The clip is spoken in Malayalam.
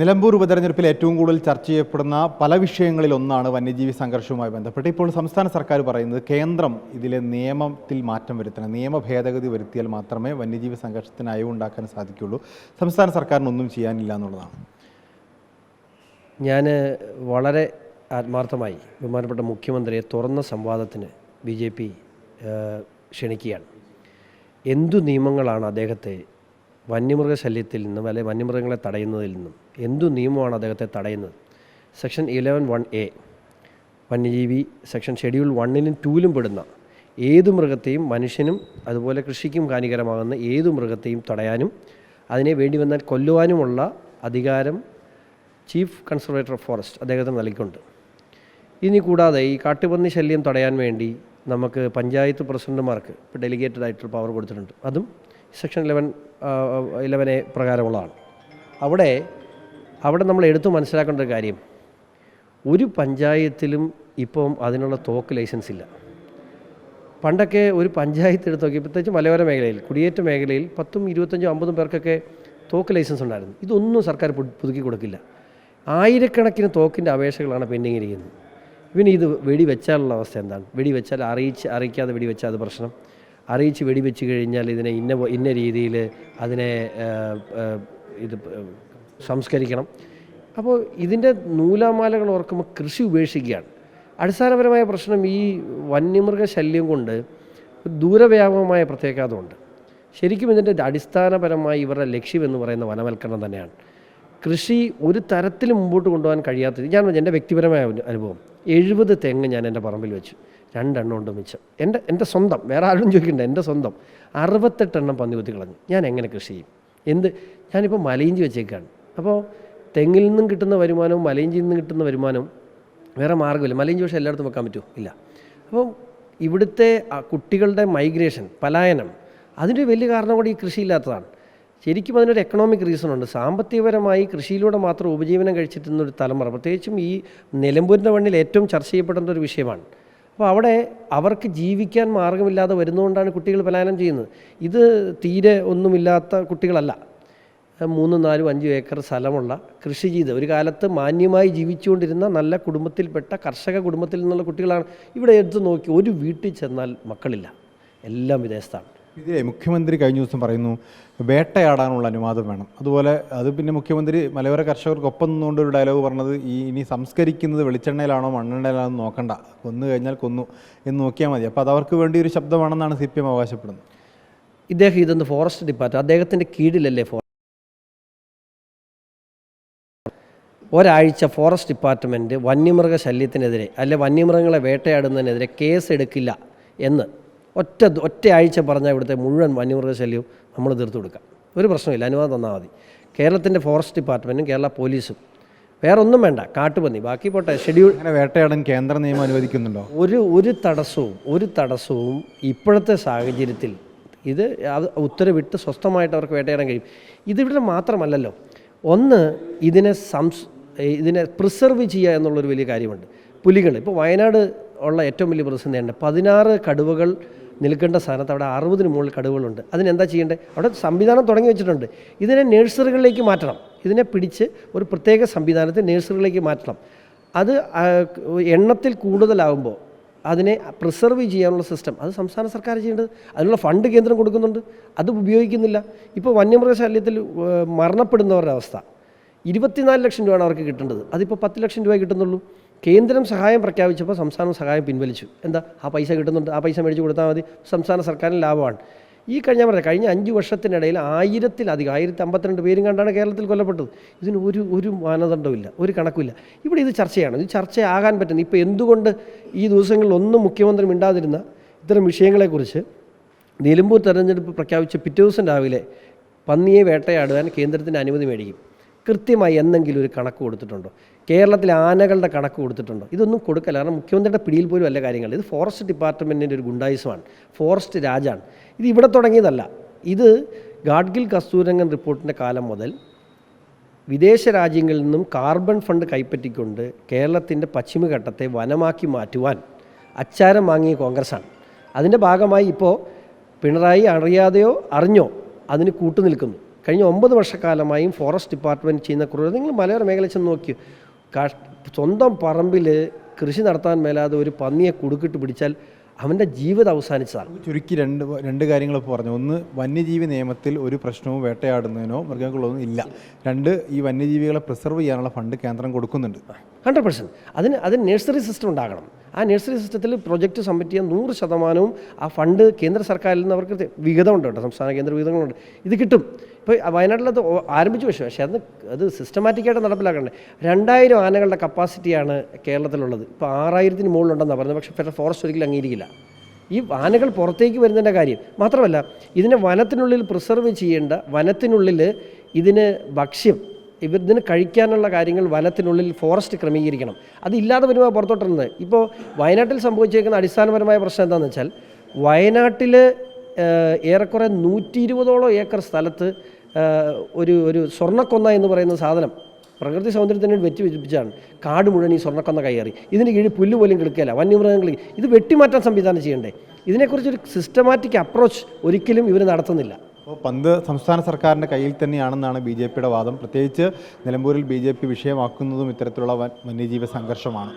നിലമ്പൂർ ഉപതെരഞ്ഞെടുപ്പിൽ ഏറ്റവും കൂടുതൽ ചർച്ച ചെയ്യപ്പെടുന്ന പല വിഷയങ്ങളിൽ ഒന്നാണ് വന്യജീവി സംഘർഷവുമായി ബന്ധപ്പെട്ട് ഇപ്പോൾ സംസ്ഥാന സർക്കാർ പറയുന്നത് കേന്ദ്രം ഇതിലെ നിയമത്തിൽ മാറ്റം വരുത്തണം നിയമ ഭേദഗതി വരുത്തിയാൽ മാത്രമേ വന്യജീവി സംഘർഷത്തിന് അയവുണ്ടാക്കാൻ സാധിക്കുള്ളൂ. സംസ്ഥാന സർക്കാരിനൊന്നും ചെയ്യാനില്ല എന്നുള്ളതാണ്. ഞാൻ വളരെ ആത്മാർത്ഥമായി ബഹുമാനപ്പെട്ട മുഖ്യമന്ത്രിയെ തുറന്ന സംവാദത്തിന് ബി ജെ പി ക്ഷണിക്കുകയാണ്. എന്തു നിയമങ്ങളാണ് അദ്ദേഹത്തെ വന്യമൃഗശല്യത്തിൽ നിന്നും അല്ലെങ്കിൽ വന്യമൃഗങ്ങളെ തടയുന്നതിൽ നിന്നും എന്തു നിയമമാണ് അദ്ദേഹത്തെ തടയുന്നത്? സെക്ഷൻ ഇലവൻ വൺ എ വന്യജീവി സെക്ഷൻ ഷെഡ്യൂൾ വണ്ണിലും ടൂവിലും പെടുന്ന ഏതു മൃഗത്തെയും മനുഷ്യനും അതുപോലെ കൃഷിക്കും ഹാനികരമാകുന്ന ഏതു മൃഗത്തെയും തടയാനും അതിനെ വേണ്ടി വന്നാൽ കൊല്ലുവാനുമുള്ള അധികാരം ചീഫ് കൺസർവേറ്റർ ഓഫ് ഫോറസ്റ്റ് അദ്ദേഹത്തിന് നൽകിക്കൊണ്ട്. ഇനി കൂടാതെ ഈ കാട്ടുപന്നി ശല്യം തടയാൻ വേണ്ടി നമുക്ക് പഞ്ചായത്ത് പ്രസിഡന്റുമാർക്ക് ഇപ്പോൾ ഡെലിഗേറ്റഡ് ആയിട്ടുള്ള പവർ കൊടുത്തിട്ടുണ്ട്. അതും സെക്ഷൻ ഇലവൻ ഇലവൻ എ പ്രകാരമുള്ളതാണ്. അവിടെ അവിടെ നമ്മൾ എടുത്തു മനസ്സിലാക്കേണ്ട ഒരു കാര്യം. ഒരു പഞ്ചായത്തിലും ഇപ്പം അതിനുള്ള തോക്ക് ലൈസൻസ് ഇല്ല. പണ്ടൊക്കെ ഒരു പഞ്ചായത്ത് എടുത്ത് നോക്കി പ്രത്യേകിച്ച് മലയോര മേഖലയിൽ കുടിയേറ്റ മേഖലയിൽ പത്തും ഇരുപത്തഞ്ചും അമ്പതും പേർക്കൊക്കെ തോക്ക് ലൈസൻസ് ഉണ്ടായിരുന്നു. ഇതൊന്നും സർക്കാർ പുതുക്കി കൊടുക്കില്ല. ആയിരക്കണക്കിന് തോക്കിന്റെ അപേക്ഷകളാണ് പെൻഡിങ് ഇരിക്കുന്നത് പിന്നെ ഇത് വെടിവെച്ചാലുള്ള അവസ്ഥ എന്താണ്? വെടിവെച്ചാൽ അറിയിച്ച് അറിയിക്കാതെ വെടിവെച്ചാൽ അത് പ്രശ്നം. അറിയിച്ച് വെടിവെച്ച് കഴിഞ്ഞാൽ ഇതിനെ ഇന്ന ഇന്ന രീതിയിൽ അതിനെ ഇത് സംസ്കരിക്കണം. അപ്പോൾ ഇതിന്റെ നൂലാമാലകൾ ഓർക്കുമ്പോൾ കൃഷി ഉപേക്ഷിക്കുകയാണ്. അടിസ്ഥാനപരമായ പ്രശ്നം ഈ വന്യമൃഗ ശല്യം കൊണ്ട് ദൂരവ്യാപകമായ പ്രത്യേകതയുണ്ട് ശരിക്കും ഇതിന്റെ അടിസ്ഥാനപരമായി ഇവരുടെ ലക്ഷ്യം എന്ന് പറയുന്ന വനവൽക്കരണം തന്നെയാണ്. കൃഷി ഒരു തരത്തിലും മുമ്പോട്ട് കൊണ്ടുപോകാൻ കഴിയാത്തത് ഞാൻ എന്റെ വ്യക്തിപരമായ അനുഭവം. എഴുപത് തെങ്ങ് ഞാൻ എന്റെ പറമ്പിൽ വെച്ചു. രണ്ടെണ്ണം ഉണ്ട് മിച്ചം. എന്റെ എന്റെ സ്വന്തം വേറെ ആരും ചോദിക്കണ്ട എന്റെ സ്വന്തം. അറുപത്തെട്ടെണ്ണം പന്നി കുത്തി കളഞ്ഞു. ഞാൻ എങ്ങനെ കൃഷി ചെയ്യും? എന്ത്? ഞാനിപ്പോൾ മലയിഞ്ചി വെച്ചേക്കാണ്. അപ്പോൾ തെങ്ങിൽ നിന്നും കിട്ടുന്ന വരുമാനവും മലയിഞ്ചിയിൽ നിന്നും കിട്ടുന്ന വരുമാനവും വേറെ മാർഗമില്ല. മലയിഞ്ചി പക്ഷേ എല്ലായിടത്തും വെക്കാൻ പറ്റുമോ? ഇല്ല. അപ്പോൾ ഇവിടുത്തെ കുട്ടികളുടെ മൈഗ്രേഷൻ പലായനം അതിന്റെ വലിയ കാരണം കൂടി ഈ കൃഷിയില്ലാത്തതാണ്. ശരിക്കും അതിനൊരു എക്കണോമിക് റീസൺ ഉണ്ട്. സാമ്പത്തികപരമായി കൃഷിയിലൂടെ മാത്രം ഉപജീവനം കഴിച്ചിട്ടുന്ന ഒരു തലമുറ പ്രത്യേകിച്ചും ഈ നിലമ്പൂരിന്റെ മണ്ണിൽ ഏറ്റവും ചർച്ച ചെയ്യപ്പെടേണ്ട ഒരു വിഷയമാണ്. അപ്പോൾ അവിടെ അവർക്ക് ജീവിക്കാൻ മാർഗമില്ലാതെ വരുന്നതുകൊണ്ടാണ് കുട്ടികൾ പലായനം ചെയ്യുന്നത്. ഇത് തീരെ ഒന്നുമില്ലാത്ത കുട്ടികളല്ല. മൂന്നും നാലും അഞ്ചും ഏക്കർ സ്ഥലമുള്ള കൃഷി ചെയ്ത് ഒരു കാലത്ത് മാന്യമായി ജീവിച്ചുകൊണ്ടിരുന്ന നല്ല കുടുംബത്തിൽപ്പെട്ട കർഷക കുടുംബത്തിൽ നിന്നുള്ള കുട്ടികളാണ്. ഇവിടെ എടുത്ത് നോക്കി ഒരു വീട്ടിൽ ചെന്നാൽ മക്കളില്ല. എല്ലാം വിദേശത്താണ്. ഇതിലെ മുഖ്യമന്ത്രി കഴിഞ്ഞ ദിവസം പറയുന്നു വേട്ടയാടാനുള്ള അനുവാദം വേണം. അതുപോലെ അത് പിന്നെ മുഖ്യമന്ത്രി മലയോര കർഷകർക്കൊപ്പം നിന്നുകൊണ്ട് ഒരു ഡയലോഗ് പറഞ്ഞത് ഈ ഇനി സംസ്കരിക്കുന്നത് വെളിച്ചെണ്ണയിലാണോ മണ്ണെണ്ണയിലാണോ നോക്കണ്ട. കൊന്നു കഴിഞ്ഞാൽ കൊന്നു എന്ന് നോക്കിയാൽ മതി. അപ്പോൾ അത് അവർക്ക് വേണ്ടി ഒരു ശബ്ദമാണെന്നാണ് സി പി എം അവകാശപ്പെടുന്നത്. ഇദ്ദേഹം ഇതൊന്ന് ഫോറസ്റ്റ് ഡിപ്പാർട്ട്മെന്റ് അദ്ദേഹത്തിന്റെ കീഴിലല്ലേ ഫോറസ്റ്റ് ഒരാഴ്ച ഫോറസ്റ്റ് ഡിപ്പാർട്ട്മെന്റ് വന്യമൃഗ ശല്യത്തിനെതിരെ അല്ലെ വന്യമൃഗങ്ങളെ വേട്ടയാടുന്നതിനെതിരെ കേസ് എടുക്കില്ല എന്ന് ഒറ്റ ഒറ്റയാഴ്ച പറഞ്ഞാൽ ഇവിടുത്തെ മുഴുവൻ വന്യമൃഗശല്യവും നമ്മൾ തീർത്തു കൊടുക്കാം. ഒരു പ്രശ്നമില്ല അനുവാദം തന്നാൽ മതി. കേരളത്തിന്റെ ഫോറസ്റ്റ് ഡിപ്പാർട്ട്മെന്റും കേരള പോലീസും. വേറെ ഒന്നും വേണ്ട കാട്ടുപന്നി. ബാക്കി പോട്ടെ ഷെഡ്യൂൾ വേട്ടയാടാൻ കേന്ദ്ര നിയമം അനുവദിക്കുന്നുണ്ടോ? ഒരു ഒരു തടസ്സവും ഒരു തടസ്സവും ഇപ്പോഴത്തെ സാഹചര്യത്തിൽ ഇത് അത് ഉത്തരവിട്ട് സ്വസ്ഥമായിട്ട് അവർക്ക് വേട്ടയാടാൻ കഴിയും. ഇതിവിടെ മാത്രമല്ലല്ലോ. ഒന്ന് ഇതിനെ സംസ് ഇതിനെ പ്രിസർവ് ചെയ്യുക എന്നുള്ളൊരു വലിയ കാര്യമുണ്ട്. പുലികൾ ഇപ്പോൾ വയനാട് ഉള്ള ഏറ്റവും വലിയ പ്രതിസന്ധിയാണ് പതിനാറ് കടുവകൾ നിൽക്കേണ്ട സ്ഥാനത്ത് അവിടെ അറുപതിന് മുകളിൽ കടുവകളുണ്ട്. അതിനെന്താ ചെയ്യേണ്ടത്? അവിടെ സംവിധാനം തുടങ്ങി വെച്ചിട്ടുണ്ട്. ഇതിനെ നേഴ്സറികളിലേക്ക് മാറ്റണം. ഇതിനെ പിടിച്ച് ഒരു പ്രത്യേക സംവിധാനത്തെ നേഴ്സറികളിലേക്ക് മാറ്റണം. അത് എണ്ണത്തിൽ കൂടുതലാകുമ്പോൾ അതിനെ പ്രിസർവ് ചെയ്യാനുള്ള സിസ്റ്റം. അത് സംസ്ഥാന സർക്കാർ ചെയ്യേണ്ടത്. അതിനുള്ള ഫണ്ട് കേന്ദ്രം കൊടുക്കുന്നുണ്ട്. അത് ഉപയോഗിക്കുന്നില്ല. ഇപ്പോൾ വന്യമൃഗശല്യത്തിൽ മരണപ്പെടുന്നവരുടെ അവസ്ഥ. ഇരുപത്തിനാല് ലക്ഷം രൂപയാണ് അവർക്ക് കിട്ടേണ്ടത്. അതിപ്പോൾ പത്ത് ലക്ഷം രൂപ കിട്ടുന്നുള്ളൂ. കേന്ദ്രം സഹായം പ്രഖ്യാപിച്ചപ്പോൾ സംസ്ഥാനം സഹായം പിൻവലിച്ചു. എന്താ? ആ പൈസ കിട്ടുന്നുണ്ട്. ആ പൈസ മേടിച്ച് കൊടുത്താൽ മതി. സംസ്ഥാന സർക്കാരിന് ലാഭമാണ്. ഈ കഴിഞ്ഞ പറഞ്ഞ കഴിഞ്ഞ അഞ്ച് വർഷത്തിനിടയിൽ ആയിരത്തിലധികം ആയിരത്തി അമ്പത്തിരണ്ട് പേരും കണ്ടാണ് കേരളത്തിൽ കൊല്ലപ്പെട്ടത്. ഇതിന് ഒരു ഒരു മാനദണ്ഡമില്ല ഒരു കണക്കുമില്ല. ഇവിടെ ഇത് ചർച്ചയാണ്. ഇത് ചർച്ചയാകാൻ പറ്റുന്നത് ഇപ്പോൾ എന്തുകൊണ്ട് ഈ ദിവസങ്ങളിൽ ഒന്നും മുഖ്യമന്ത്രി മിണ്ടാതിരുന്ന ഇത്തരം വിഷയങ്ങളെക്കുറിച്ച് നിലമ്പൂർ തെരഞ്ഞെടുപ്പ് പ്രഖ്യാപിച്ച പിറ്റേ ദിവസം രാവിലെ പന്നിയെ വേട്ടയാടുവാൻ കേന്ദ്രത്തിന് അനുമതി മേടിക്കും. കൃത്യമായി എന്തെങ്കിലും ഒരു കണക്ക് കൊടുത്തിട്ടുണ്ടോ? കേരളത്തിലെ ആനകളുടെ കണക്ക് കൊടുത്തിട്ടുണ്ടോ? ഇതൊന്നും കൊടുക്കല്ല. കാരണം മുഖ്യമന്ത്രിയുടെ പിടിയിൽ പോലും അല്ല കാര്യങ്ങൾ. ഇത് ഫോറസ്റ്റ് ഡിപ്പാർട്ട്മെന്റിന്റെ ഒരു ഗുണ്ടായുസമാണ്. ഫോറസ്റ്റ് രാജാണ്. ഇത് ഇവിടെ തുടങ്ങിയതല്ല. ഇത് ഗാഡ്ഗിൽ കസ്തൂരംഗൻ റിപ്പോർട്ടിന്റെ കാലം മുതൽ വിദേശ രാജ്യങ്ങളിൽ നിന്നും കാർബൺ ഫണ്ട് കൈപ്പറ്റിക്കൊണ്ട് കേരളത്തിന്റെ പശ്ചിമഘട്ടത്തെ വനമാക്കി മാറ്റുവാൻ അച്ചാരം വാങ്ങിയ കോൺഗ്രസ്സാണ്. അതിന്റെ ഭാഗമായി ഇപ്പോൾ പിണറായി അറിയാതെയോ അറിഞ്ഞോ അതിന് കൂട്ടുനിൽക്കുന്നു. കഴിഞ്ഞ ഒമ്പത് വർഷക്കാലമായും ഫോറസ്റ്റ് ഡിപ്പാർട്ട്മെന്റ് ചെയ്യുന്ന ക്രൂരത നിങ്ങൾ മലയോര മേഖല ചെന്ന് നോക്കി സ്വന്തം പറമ്പിൽ കൃഷി നടത്താൻ മേലാതെ ഒരു പന്നിയെ കുടുക്കിട്ട് പിടിച്ചാൽ അവന്റെ ജീവിതം അവസാനിച്ചതാണ്. ചുരുക്കി രണ്ട് രണ്ട് കാര്യങ്ങൾ പറഞ്ഞു. ഒന്ന് വന്യജീവി നിയമത്തിൽ ഒരു പ്രശ്നവും വേട്ടയാടുന്നതിനോ മൃഗങ്ങളൊന്നും ഇല്ല. രണ്ട് ഈ വന്യജീവികളെ പ്രിസർവ് ചെയ്യാനുള്ള ഫണ്ട് കേന്ദ്രം കൊടുക്കുന്നുണ്ട്. ഹൺഡ്രഡ് പെർസെന്റ് അതിന് അതിന് നഴ്സറി സിസ്റ്റം ഉണ്ടാകണം. ആ നഴ്സറി സിസ്റ്റത്തിൽ പ്രൊജക്റ്റ് സബ്മിറ്റ് ചെയ്യാൻ നൂറ് ശതമാനവും ആ ഫണ്ട് കേന്ദ്ര സർക്കാരിൽ നിന്ന് അവർക്ക് വിഹിതമുണ്ട് കേട്ടോ സംസ്ഥാന കേന്ദ്ര വിഹിതങ്ങളുണ്ട്. ഇത് കിട്ടും. ഇപ്പോൾ വയനാട്ടിലത് ആരംഭിച്ചു പക്ഷേ പക്ഷേ അത് അത് സിസ്റ്റമാറ്റിക്കായിട്ട് നടപ്പിലാക്കണ്ടേ. രണ്ടായിരം ആനകളുടെ കപ്പാസിറ്റിയാണ് കേരളത്തിലുള്ളത്. ഇപ്പോൾ ആറായിരത്തിന് മുകളിലുണ്ടെന്നാണ് പറയുന്നത് പക്ഷേ ഫോറസ്റ്റ് ഒരിക്കലും അംഗീകരിക്കില്ല. ഈ ആനകൾ പുറത്തേക്ക് വരുന്നതിന്റെ കാര്യം മാത്രമല്ല ഇതിനെ വനത്തിനുള്ളിൽ പ്രിസർവ് ചെയ്യേണ്ട വനത്തിനുള്ളിൽ ഇതിന് ഭക്ഷ്യം ഇവർ ഇതിന് കഴിക്കാനുള്ള കാര്യങ്ങൾ വനത്തിനുള്ളിൽ ഫോറസ്റ്റ് ക്രമീകരിക്കണം. അതില്ലാതെ വരുമ്പോൾ പുറത്തോട്ടിരുന്നത്. ഇപ്പോൾ വയനാട്ടിൽ സംഭവിച്ചേക്കുന്ന അടിസ്ഥാനപരമായ പ്രശ്നം എന്താണെന്ന് വെച്ചാൽ വയനാട്ടിൽ ഏറെക്കുറെ നൂറ്റി ഇരുപതോളം ഏക്കർ സ്ഥലത്ത് ഒരു ഒരു സ്വർണക്കൊന്ന എന്ന് പറയുന്ന സാധനം പ്രകൃതി സൗന്ദര്യത്തിന് വേണ്ടി വെച്ച് കാട് മുഴുവൻ ഈ സ്വർണക്കൊന്ന കയറി. ഇതിന് കീഴിൽ പുല്ല് പോലും കിടക്കില്ല വന്യമൃഗങ്ങൾ ഇത് വെട്ടിമാറ്റാൻ സംവിധാനം ചെയ്യണ്ടേ? ഇതിനെക്കുറിച്ചൊരു സിസ്റ്റമാറ്റിക് അപ്രോച്ച് ഒരിക്കലും ഇവർ നടത്തുന്നില്ല. അപ്പോൾ പന്ത് സംസ്ഥാന സർക്കാരിന്റെ കയ്യിൽ തന്നെയാണെന്നാണ് ബി ജെ പിയുടെ വാദം. പ്രത്യേകിച്ച് നിലമ്പൂരിൽ ബി ജെ പി വിഷയമാക്കുന്നതും ഇത്തരത്തിലുള്ള വന്യജീവി സംഘർഷമാണ്.